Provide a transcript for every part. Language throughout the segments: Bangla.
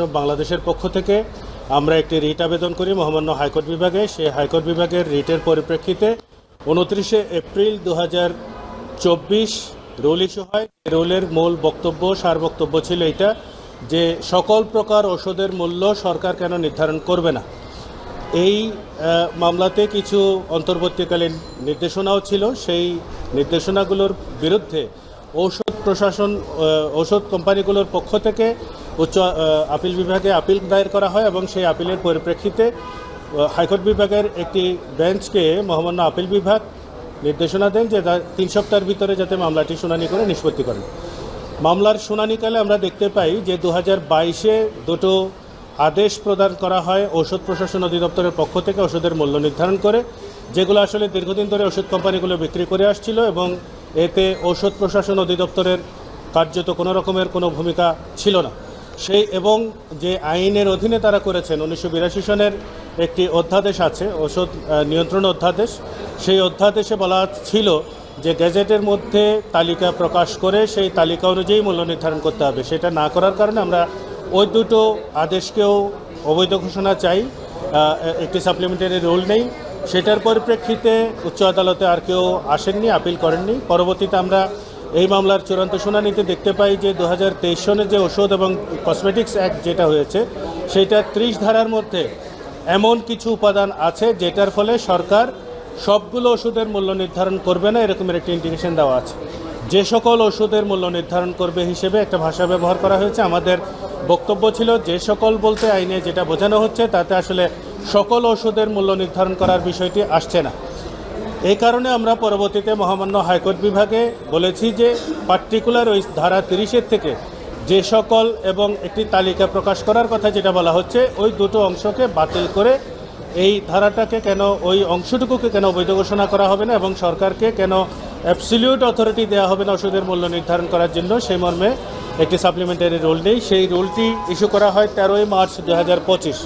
বাংলাদেশের পক্ষ থেকে আমরা একটি রিট আবেদন করি মহামান্য হাইকোর্ট বিভাগে। সেই হাইকোর্ট বিভাগের রিটের পরিপ্রেক্ষিতে উনত্রিশে এপ্রিল দু হাজার চব্বিশ রুল ইস্যু হয়। রুলের মূল বক্তব্য, সার বক্তব্য ছিল এটা যে সকল প্রকার ওষুধের মূল্য সরকার কেন নির্ধারণ করবে না। এই মামলাতে কিছু অন্তর্বর্তীকালীন নির্দেশনাও ছিল। সেই নির্দেশনাগুলোর বিরুদ্ধে ঔষধ প্রশাসন ঔষধ কোম্পানিগুলোর পক্ষ থেকে উচ্চ আপিল বিভাগে আপিল দায়ের করা হয় এবং সেই আপিলের পরিপ্রেক্ষিতে হাইকোর্ট বিভাগের একটি বেঞ্চকে মহামান্য আপিল বিভাগ নির্দেশনা দেন যে তিন সপ্তাহের ভিতরে যাতে মামলাটি শুনানি করে নিষ্পত্তি করেন। মামলার শুনানিকালে আমরা দেখতে পাই যে দু হাজার বাইশে দুটো আদেশ প্রদান করা হয় ঔষধ প্রশাসন অধিদপ্তরের পক্ষ থেকে ওষুধের মূল্য নির্ধারণ করে, যেগুলো আসলে দীর্ঘদিন ধরে ওষুধ কোম্পানিগুলো বিক্রি করে আসছিল এবং এতে ঔষধ প্রশাসন অধিদপ্তরের কার্যত কোনো রকমের কোনো ভূমিকা ছিল না। সেই এবং যে আইনের অধীনে তারা করেছেন, উনিশশো বিরাশি সনের একটি অধ্যাদেশ আছে, ওষুধ নিয়ন্ত্রণ অধ্যাদেশ। সেই অধ্যাদেশে বলা ছিল যে গেজেটের মধ্যে তালিকা প্রকাশ করে সেই তালিকা অনুযায়ী মূল্য নির্ধারণ করতে হবে। সেটা না করার কারণে আমরা ওই দুটো আদেশকেও অবৈধ ঘোষণা চাই একটি সাপ্লিমেন্টারি রুল নেই। সেটার পরিপ্রেক্ষিতে উচ্চ আদালতে আর কেউ আসেননি আপিল করেননি। পরবর্তীতে আমরা এই মামলার চূড়ান্ত শুনানিতে দেখতে পাই যে দু হাজার তেইশ সনে যে ওষুধ এবং কসমেটিক্স অ্যাক্ট যেটা হয়েছে, সেইটা ত্রিশ ধারার মধ্যে এমন কিছু উপাদান আছে যেটার ফলে সরকার সবগুলো ওষুধের মূল্য নির্ধারণ করবে না, এরকমের একটি ইন্ডিকেশন দেওয়া আছে। যে সকল ওষুধের মূল্য নির্ধারণ করবে হিসেবে একটা ভাষা ব্যবহার করা হয়েছে। আমাদের বক্তব্য ছিল যে সকল বলতে আইনে যেটা বোঝানো হচ্ছে, তাতে আসলে সকল ওষুধের মূল্য নির্ধারণ করার বিষয়টি আসছে না। এই কারণে আমরা পরবর্তীতে মহামান্য হাইকোর্ট বিভাগে বলেছি যে পার্টিকুলার ওই ধারা তিরিশের থেকে যে সকল এবং একটি তালিকা প্রকাশ করার কথা যেটা বলা হচ্ছে, ওই দুটো অংশকে বাতিল করে এই ধারাটাকে কেন, ওই অংশটুকুকে কেন বৈধ ঘোষণা করা হবে না এবং সরকারকে কেন অ্যাবসলিউট অথরিটি দেওয়া হবে না ওষুধের মূল্য নির্ধারণ করার জন্য, সেই মর্মে একটি সাপ্লিমেন্টারি রুল নেই। সেই রুলটি ইস্যু করা হয় তেরোই মার্চ দু হাজার পঁচিশ।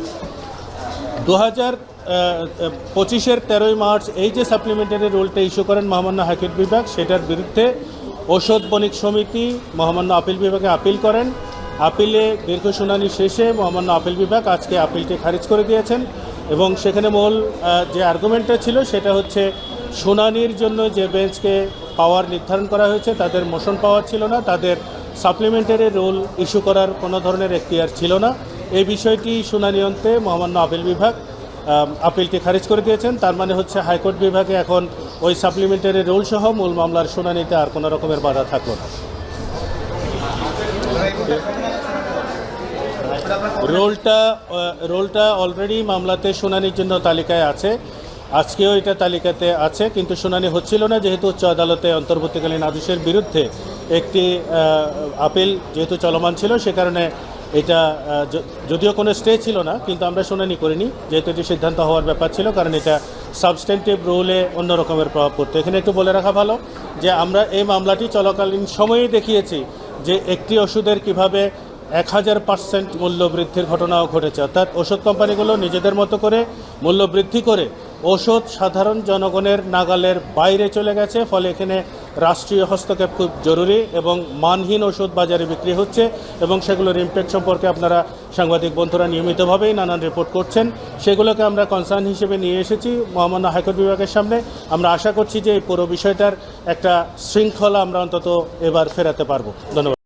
দু হাজার পঁচিশের তেরোই মার্চ এই যে সাপ্লিমেন্টারি রুলটা ইস্যু করেন মহামান্য হাইকোর্ট বিভাগ, সেটার বিরুদ্ধে ঔষধ বণিক সমিতি মহামান্য আপিল বিভাগে আপিল করেন। আপিলে দীর্ঘ শুনানি শেষে মহামান্য আপিল বিভাগ আজকে আপিলটি খারিজ করে দিয়েছেন এবং সেখানে মূল যে আর্গুমেন্টটা ছিল সেটা হচ্ছে শুনানির জন্য যে বেঞ্চকে পাওয়ার নির্ধারণ করা হয়েছে তাদের মোশন পাওয়ার ছিল না, তাদের সাপ্লিমেন্টারি রুল ইস্যু করার কোনো ধরনের এখতিয়ার ছিল না। এই বিষয়টি শুনানি অন্তে মহামান্য আপিল বিভাগ আপিলটি খারিজ করে দিয়েছেন। তার মানে হচ্ছে হাইকোর্ট বিভাগে এখন ওই সাপ্লিমেন্টারি রুল সহ মূল মামলার শুনানিতে আর কোনো রকমের বাধা থাকল না। রোলটা রোলটা অলরেডি মামলাতে শুনানির জন্য তালিকায় আছে। আজকেও এটা তালিকাতে আছে, কিন্তু শুনানি হচ্ছিল না। যেহেতু উচ্চ আদালতে অন্তর্বর্তীকালীন আদেশের বিরুদ্ধে একটি আপিল যেহেতু চলমান ছিল, সে কারণে এটা যদিও কোনো স্টে ছিল না, কিন্তু আমরা শুনানি করিনি, যেহেতু এটি সিদ্ধান্ত হওয়ার ব্যাপার ছিল, কারণ এটা সাবস্টেন্টিভ রুলে অন্য রকমের প্রভাব পড়তো। এখানে একটু বলে রাখা ভালো যে আমরা এই মামলাটি চলাকালীন সময়েই দেখিয়েছি যে একটি ওষুধের কীভাবে এক হাজার পার্সেন্ট মূল্য বৃদ্ধির ঘটনাও ঘটেছে। অর্থাৎ ওষুধ কোম্পানিগুলো নিজেদের মতো করে মূল্য বৃদ্ধি করে ওষুধ সাধারণ জনগণের নাগালের বাইরে চলে গেছে, ফলে এখানে রাষ্ট্রীয় হস্তক্ষেপ খুব জরুরি এবং মানহীন ওষুধ বাজারে বিক্রি হচ্ছে এবং সেগুলোর ইম্প্যাক্ট সম্পর্কে আপনারা সাংবাদিক বন্ধুরা নিয়মিতভাবেই নানান রিপোর্ট করছেন। সেগুলোকে আমরা কনসার্ন হিসেবে নিয়ে এসেছি মহামান্য হাইকোর্ট বিভাগের সামনে। আমরা আশা করছি যে এই পুরো বিষয়টার একটা শৃঙ্খলা আমরা অন্তত এবার ফেরাতে পারব। ধন্যবাদ।